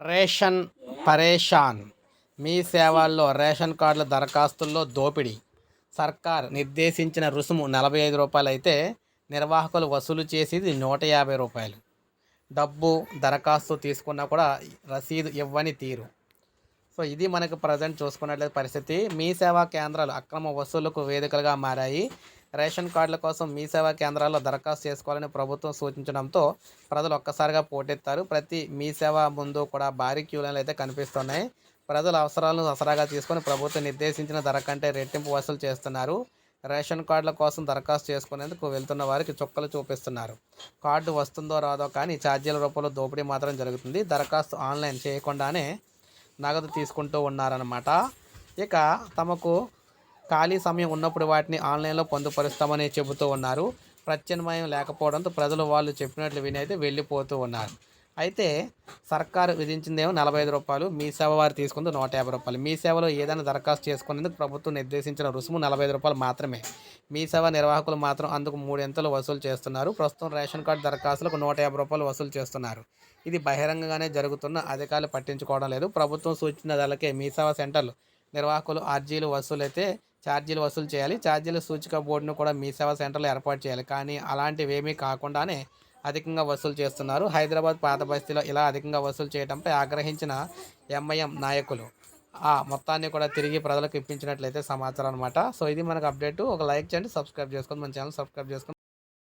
Ration పరేషాన్. మీ సేవల్లో ration కార్డుల దరఖాస్తుల్లో దోపిడీ. సర్కార్ నిర్దేశించిన రుసుము నలభై ఐదు రూపాయలు అయితే నిర్వాహకులు వసూలు చేసేది నూట యాభై రూపాయలు. డబ్బు దరఖాస్తు తీసుకున్నా కూడా రసీదు ఇవ్వని తీరు. సో ఇది మనకు ప్రజెంట్ చూసుకున్నట్లయితే పరిస్థితి. మీ సేవా కేంద్రాలు అక్రమ వసూలకు వేదికలుగా మారాయి. రేషన్ కార్డుల కోసం మీ సేవా కేంద్రాల్లో దరఖాస్తు చేసుకోవాలని ప్రభుత్వం సూచించడంతో ప్రజలు ఒక్కసారిగా పోటెత్తారు. ప్రతి మీ సేవ ముందు కూడా భారీ క్యూ లైన్లు అయితే కనిపిస్తున్నాయి. ప్రజల అవసరాలను దసరాగా తీసుకొని ప్రభుత్వం నిర్దేశించిన ధర కంటే రెట్టింపు వసూలు చేస్తున్నారు. రేషన్ కార్డుల కోసం దరఖాస్తు చేసుకునేందుకు వెళ్తున్న వారికి చుక్కలు చూపిస్తున్నారు. కార్డు వస్తుందో రాదో కానీ ఛార్జీల రూపంలో దోపిడీ మాత్రం జరుగుతుంది. దరఖాస్తు ఆన్లైన్ చేయకుండానే నగదు తీసుకుంటూ ఉన్నారన్నమాట. ఇక తమకు ఖాళీ సమయం ఉన్నప్పుడు వాటిని ఆన్లైన్లో పొందుపరుస్తామని చెబుతూ ఉన్నారు. ప్రత్యామ్నాయం లేకపోవడంతో ప్రజలు వాళ్ళు చెప్పినట్లు విని అయితే వెళ్ళిపోతూ ఉన్నారు. అయితే సర్కారు విధించిందేమో నలభై ఐదు రూపాయలు మీ సేవ వారు తీసుకుంది నూట యాభై రూపాయలు. మీ సేవలో ఏదైనా దరఖాస్తు చేసుకునేందుకు ప్రభుత్వం నిర్దేశించిన రుసుము నలభై ఐదు రూపాయలు మాత్రమే. మీ సేవ నిర్వాహకులు మాత్రం అందుకు మూడింతలు వసూలు చేస్తున్నారు. ప్రస్తుతం రేషన్ కార్డు దరఖాస్తులకు నూట యాభై రూపాయలు వసూలు చేస్తున్నారు. ఇది బహిరంగంగానే జరుగుతున్న అధికారులు పట్టించుకోవడం లేదు. ప్రభుత్వం సూచించిన ధరలకే మీ సేవ సెంటర్లు నిర్వాహకులు ఆర్జీలు వసూలైతే ఛార్జీలు వసూలు చేయాలి. ఛార్జీల సూచిక బోర్డును కూడా మీ సేవా సెంటర్లో ఏర్పాటు చేయాలి. కానీ అలాంటివేమీ కాకుండానే అధికంగా వసూలు చేస్తున్నారు. హైదరాబాద్ పాత బస్తీలో ఇలా అధికంగా వసూలు చేయడంపై ఆగ్రహించిన ఎంఐఎం నాయకులు ఆ మొత్తాన్ని కూడా తిరిగి ప్రజలకు ఇప్పించినట్లయితే సమాచారం అనమాట సో ఇది మనకు అప్డేట్. ఒక లైక్ చేయండి సబ్స్క్రైబ్ చేసుకోండి. మన ఛానల్ సబ్స్క్రైబ్ చేసుకోండి.